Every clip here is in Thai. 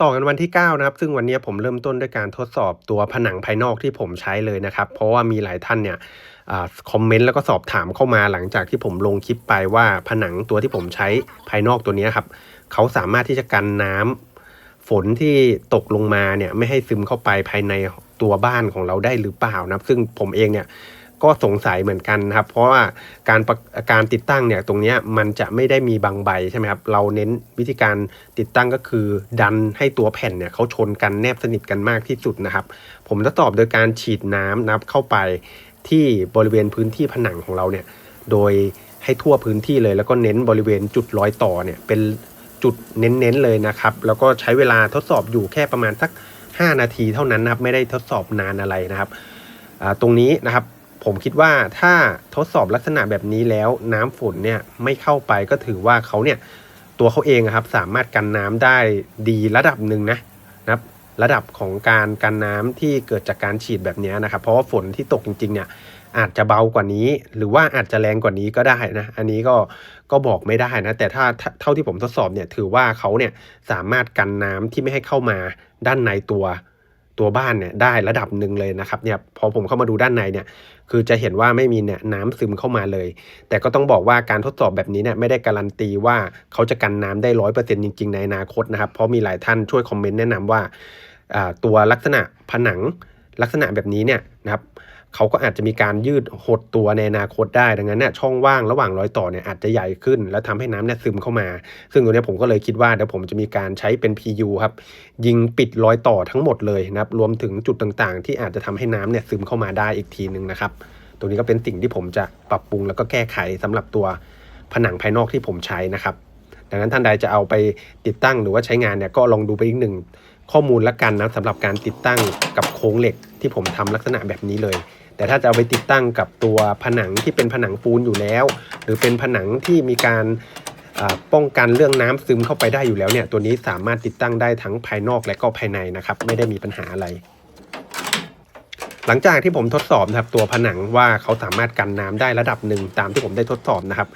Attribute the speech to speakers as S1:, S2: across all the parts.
S1: ต่อกันวันที่ 9 นะครับ ซึ่งวันนี้ผมเริ่มต้นด้วยการทดสอบตัวผนังภายนอกที่ผมใช้เลยนะครับ เพราะว่ามีหลายท่านเนี่ยอคอมเมนต์แล้วก็สอบถามเข้ามาหลังจากที่ผมลงคลิปไปว่าผนังตัวที่ผมใช้ภายนอกตัวนี้ครับเขาสามารถที่จะกันน้ำฝนที่ตกลงมาเนี่ยไม่ให้ซึมเข้าไปภายในตัวบ้านของเราได้หรือเปล่านะครับ ซึ่งผมเองเนี่ย ก็สงสัยเหมือนกันนะครับ เพราะว่าการประการติดตั้งเนี่ยตรงนี้มันจะไม่ได้มีบางใบใช่ไหมครับ เราเน้นวิธีการติดตั้งก็คือ ดันให้ตัวแผ่นเนี่ยเขาชนกันแนบสนิทกันมากที่สุดนะครับ ผมทดสอบโดยการฉีดน้ำนะครับเข้าไปที่บริเวณพื้นที่ผนังของเราเนี่ยโดยให้ทั่วพื้นที่เลย แล้วก็เน้นบริเวณจุดรอยต่อเนี่ยเป็นจุดเน้นๆเลยนะครับ แล้วก็ใช้เวลาทดสอบอยู่แค่ประมาณสัก 5 นาทีเท่านั้นนะครับ ไม่ได้ทดสอบนานอะไรนะครับตรงนี้นะครับ ผมคิดว่าถ้าทดสอบลักษณะแบบนี้แล้วน้ำฝนเนี่ยไม่เข้าไปก็ถือว่าเขาเนี่ยตัวเขาเองครับสามารถกันน้ำได้ดีระดับหนึ่งนะนะครับระดับของการกันน้ำที่เกิดจากการฉีดแบบนี้นะครับ เพราะว่าฝนที่ตกจริงๆเนี่ยอาจจะเบากว่านี้ หรือว่าอาจจะแรงกว่านี้ก็ได้นะอันนี้ก็ก็บอกไม่ได้นะแต่ถ้าถ้าเท่าที่ผมทดสอบเนี่ยถือว่าเขาเนี่ยสามารถกันน้ำที่ไม่ให้เข้ามาด้านในตัว ตัวบ้านเนี่ยได้ระดับหนึ่งเลยนะครับเนี่ยพอผมเข้ามาดูด้านในเนี่ยคือจะเห็นว่าไม่มีเนี่ยน้ำซึมเข้ามาเลย แต่ก็ต้องบอกว่าการทดสอบแบบนี้เนี่ยไม่ได้การันตีว่าเขาจะกันน้ำได้ร้อยเปอร์เซ็นต์จริงๆในอนาคตนะครับเพราะมีหลายท่านช่วยคอมเมนต์แนะนำว่าว่าตัวลักษณะผนังลักษณะแบบนี้เนี่ยนะครับ เขาก็อาจจะมีการยืดหดตัวในอนาคตได้ ดังนั้นเนี่ยช่องว่างระหว่างรอยต่อเนี่ยอาจจะใหญ่ขึ้น แล้วทำให้น้ำเนี่ยซึมเข้ามา ซึ่งตรงนี้ผมก็เลยคิดว่าเดี๋ยวผมจะมีการใช้เป็น PU ครับยิงปิดรอยต่อทั้งหมดเลยนะครับรวมถึงจุดต่างๆ ที่อาจจะทำให้น้ำเนี่ยซึมเข้ามาได้อีกทีหนึ่งนะครับตรงนี้ก็เป็นสิ่งที่ผมจะปรับปรุงแล้วก็แก้ไขสำหรับตัวผนังภายนอกที่ผมใช้นะครับ ดังนั้นท่านใดจะเอาไปติดตั้งหรือว่าใช้งานเนี่ยก็ลองดูไปอีกหนึ่งข้อมูลละกันนะสำหรับการติดตั้งกับโครงเหล็กที่ผมทำลักษณะแบบนี้เลย แต่ถ้าจะเอาไปติดตั้งกับตัวผนังที่เป็นผนังปูนอยู่แล้ว หรือเป็นผนังที่มีการป้องกันเรื่องน้ำซึมเข้าไปได้อยู่แล้วเนี่ยตัวนี้สามารถติดตั้งได้ทั้งภายนอกและก็ภายในนะครับ ไม่ได้มีปัญหาอะไร หลังจากที่ผมทดสอบนะครับตัวผนังว่าเขาสามารถกันน้ำได้ระดับหนึ่งตามที่ผมได้ทดสอบนะครับ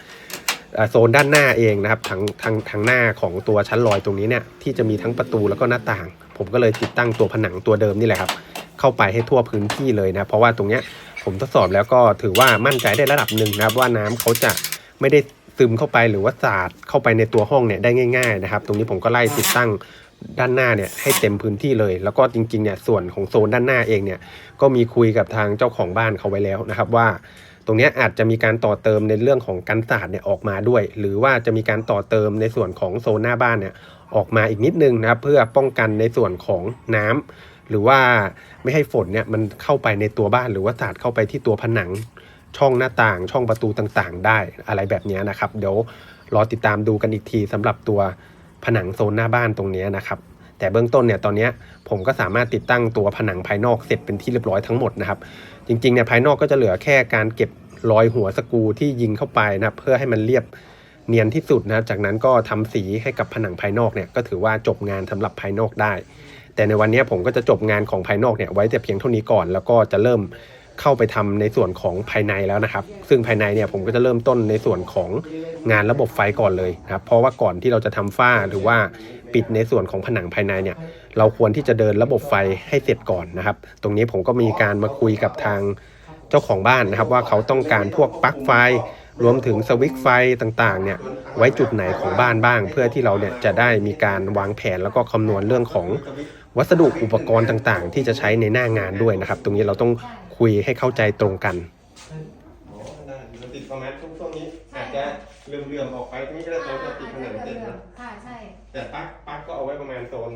S1: โซนด้านหน้าเองนะครับทางทางทางหน้าของตัวชั้นลอยตรงนี้เนี่ยที่จะมีทั้งประตูแล้วก็หน้าต่าง ผมก็เลยติดตั้งตัวผนังตัวเดิมนี่แหละครับ เข้าไปให้ทั่วพื้นที่เลยนะเพราะว่าตรงเนี้ยผมทดสอบแล้วก็ถือว่ามั่นใจได้ระดับหนึ่งนะว่าน้ำเขาจะไม่ได้ซึมเข้าไปหรือว่าสาดเข้าไปในตัวห้องเนี่ยได้ง่าย ๆ นะครับ ตรงนี้ผมก็ไล่ติดตั้งด้านหน้าเนี่ยให้เต็มพื้นที่เลย แล้วก็จริงๆเนี่ยส่วนของโซนด้านหน้าเองเนี่ยก็มีคุยกับทางเจ้าของบ้านเขาไว้แล้วนะครับว่า ตรงนี้อาจจะมีการต่อเติมในเรื่องของกันศาสตร์เนี่ยออกมาด้วย หรือว่าจะมีการต่อเติมในส่วนของโซนหน้าบ้านเนี่ยออกมาอีกนิดนึงนะครับเพื่อป้องกันในส่วนของน้ำ หรือว่าไม่ให้ฝนเนี่ยมันเข้าไปในตัวบ้านหรือว่าสาดเข้าไปที่ตัวผนังช่องหน้าต่าง ช่องประตูต่างๆ ได้อะไรแบบนี้นะครับ เดี๋ยวรอติดตามดูกันอีกทีสำหรับตัวผนังโซนหน้าบ้านตรงนี้นะครับ แต่เบื้องต้นเนี่ยตอนนี้ผมก็สามารถติดตั้งตัวผนังภายนอกเสร็จเป็นที่เรียบร้อยทั้งหมดนะครับ จริงๆเนี่ยภายนอกก็จะเหลือแค่การเก็บรอยหัวสกูที่ยิงเข้าไปนะเพื่อให้มันเรียบเนียนที่สุดนะครับจากนั้นก็ทำสีให้กับผนังภายนอกเนี่ยก็ถือว่าจบงานสำหรับภายนอกได้ แต่ในวันนี้ผมก็จะจบงานของภายนอกเนี่ยไว้แต่เพียงเท่านี้ก่อน แล้วก็จะเริ่มเข้าไปทำในส่วนของภายในแล้วนะครับ ซึ่งภายในเนี่ยผมก็จะเริ่มต้นในส่วนของงานระบบไฟก่อนเลยนะครับ เพราะว่าก่อนที่เราจะทำฝ้าหรือว่าปิดในส่วนของผนังภายในเนี่ย เราควรที่จะเดินระบบไฟให้เสร็จก่อนนะครับ ตรงนี้ผมก็มีการมาคุยกับทางเจ้าของบ้านนะครับ ว่าเขาต้องการพวกปลั๊กไฟรวมถึงสวิตช์ไฟต่างๆเนี่ยไว้จุดไหนของบ้านบ้าง เพื่อที่เราเนี่ยจะได้มีการวางแผนแล้วก็คำนวณเรื่องของ วัสดุอุปกรณ์ต่างๆ ที่จะใช้ในหน้างานด้วยนะครับ ตรงนี้เราต้องคุยให้เข้าใจตรงกันติดคอมเมนต์ช่วงนี้อาจจะเลื่อมๆออกไปนี่ก็ได้ตอนจะติดผนังเสร็จนะ
S2: ค่ะใช่
S1: แต่ปลั๊กปลั๊กก็เอาไว้ประมาณโซน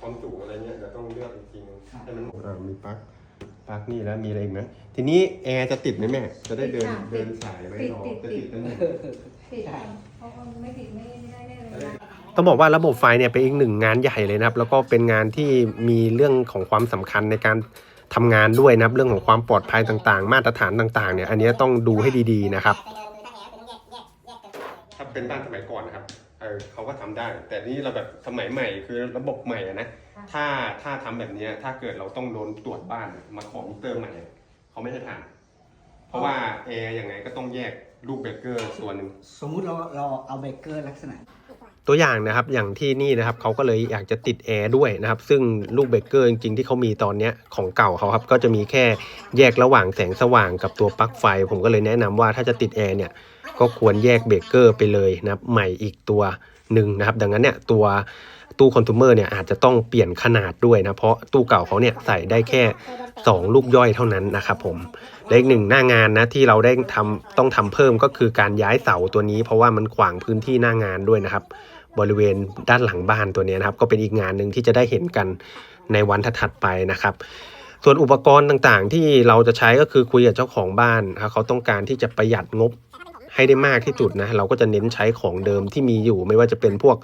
S1: ความจุอะไรเงี้ยเราต้องเลือกอีกทีนึงให้มันอ่ามีปลั๊กปลั๊กนี่แล้วมีอะไรอีกไหมทีนี้แอร์จะติดไหมแม่จะได้เดินเดินสายไว้รอจะติดตั้งแต่
S2: ติดเพราะว่าไม่ติดไม่ได้แน่เลยนะ
S1: ต้องบอกว่าระบบไฟเนี่ยเป็นอีกหนึ่งงานใหญ่เลยนะครับ แล้วก็เป็นงานที่มีเรื่องของความสำคัญในการทำงานด้วยนะครับ เรื่องของความปลอดภัยต่างๆ มาตรฐานต่างๆเนี่ยอันนี้ต้องดูให้ดีๆนะครับ ถ้าเป็นบ้านสมัยก่อนนะครับเออเขาก็ทำได้ แต่นี่เราแบบสมัยใหม่คือระบบใหม่อะนะถ้าถ้าทำแบบเนี้ยถ้าเกิดเราต้องโดนตรวจบ้านมาขอมิเตอร์ใหม่เขาไม่ให้ผ่านเพราะว่าแอร์ยังไงก็ต้องแยกลูกเบรกเกอร์ส่วนหนึ่ง
S3: สมมุติเราเราเอาเบเกอร์ลักษณะ
S1: ตัวอย่างนะครับอย่างที่นี่นะครับเขาก็เลยอยากจะติดแอร์ด้วยนะครับซึ่งลูกเบรกเกอร์จริงๆที่เขามีตอนนี้ของเก่าเขาครับก็จะมีแค่แยกระหว่างแสงสว่างกับตัวปลั๊กไฟ ผมก็เลยแนะนำว่าถ้าจะติดแอร์เนี่ยก็ควรแยกเบรกเกอร์ไปเลยนะครับใหม่อีกตัวหนึ่งนะครับดังนั้นเนี่ยตัว ตู้คอน sumer เนี่ยอาจจะต้องเปลี่ยนขนาดด้วยนะ เพราะตู้เก่าเขาเนี่ยใส่ได้แค่ 2 ลูกย่อยเท่านั้นนะครับผมและอีกหนึ่งหน้างานนะที่เราได้ทำต้องทำเพิ่มก็คือการย้ายเสาตัวนี้ เพราะว่ามันขวางพื้นที่หน้างานด้วยนะครับ บริเวณด้านหลังบ้านตัวนี้นะครับ ก็เป็นอีกงานหนึ่งที่จะได้เห็นกันในวันถัดไปนะครับส่วนอุปกรณ์ต่างๆ ที่เราจะใช้ก็คือคุยกับเจ้าของบ้านถ้าเขาต้องการที่จะประหยัดงบให้ได้มากที่สุดนะ เราก็จะเน้นใช้ของเดิมที่มีอยู่ ไม่ว่าจะเป็นพวก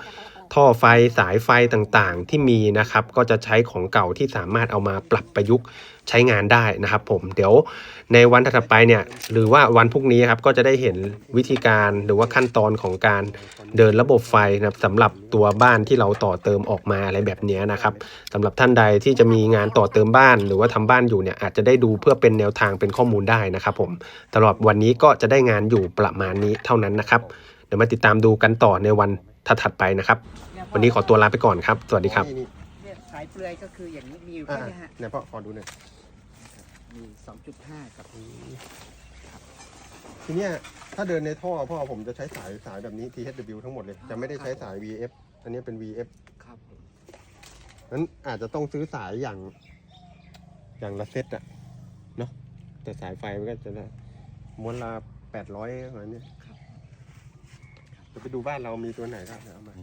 S1: ท่อไฟสายไฟต่างๆ ที่มีนะครับ ก็จะใช้ของเก่าที่สามารถเอามาปรับประยุกต์ใช้งานได้นะครับ ผมเดี๋ยวในวันถัดไปเนี่ยหรือว่าวันพรุ่งนี้ครับก็จะได้เห็นวิธีการหรือว่าขั้นตอนของการเดินระบบไฟนะครับสำหรับตัวบ้านที่เราต่อเติมออกมาอะไรแบบนี้นะครับสำหรับท่านใดที่จะมีงานต่อเติมบ้าน หรือว่าทำบ้านอยู่เนี่ยอาจจะได้ดูเพื่อเป็นแนวทางเป็นข้อมูลได้นะครับ ผมตลอดวันนี้ก็จะได้งานอยู่ประมาณนี้เท่านั้นนะครับ เดี๋ยวมาติดตามดูกันต่อในวัน ถัดๆไปนะครับ วันนี้ขอตัวลาไปก่อนครับ สวัสดีครับ
S3: นี่
S4: เนี่ยสายเปลือยก็คืออย่างนี้มีอยู่
S3: อ่า
S4: แค่เนี้ยฮะ
S3: เนี่ยพ่อขอดูหน่อย
S4: มีสองจุดห้ากับ
S3: ทีเนี้ยถ้าเดินในท่อพ่อผมจะใช้สายสายแบบนี้ THW ทั้งหมดเลย จะไม่ได้ใช้สาย VF อันนี้เป็น VF
S4: ครับผม
S3: นั้นอาจจะต้องซื้อสายอย่างอย่างละเซตอะเนาะแต่สายไฟมันก็จะได้ม้วนละแปดร้อยอะไรเนี่ย
S4: ครับ
S3: จะไปดูบ้านเรามีตัวไหนก็เอามา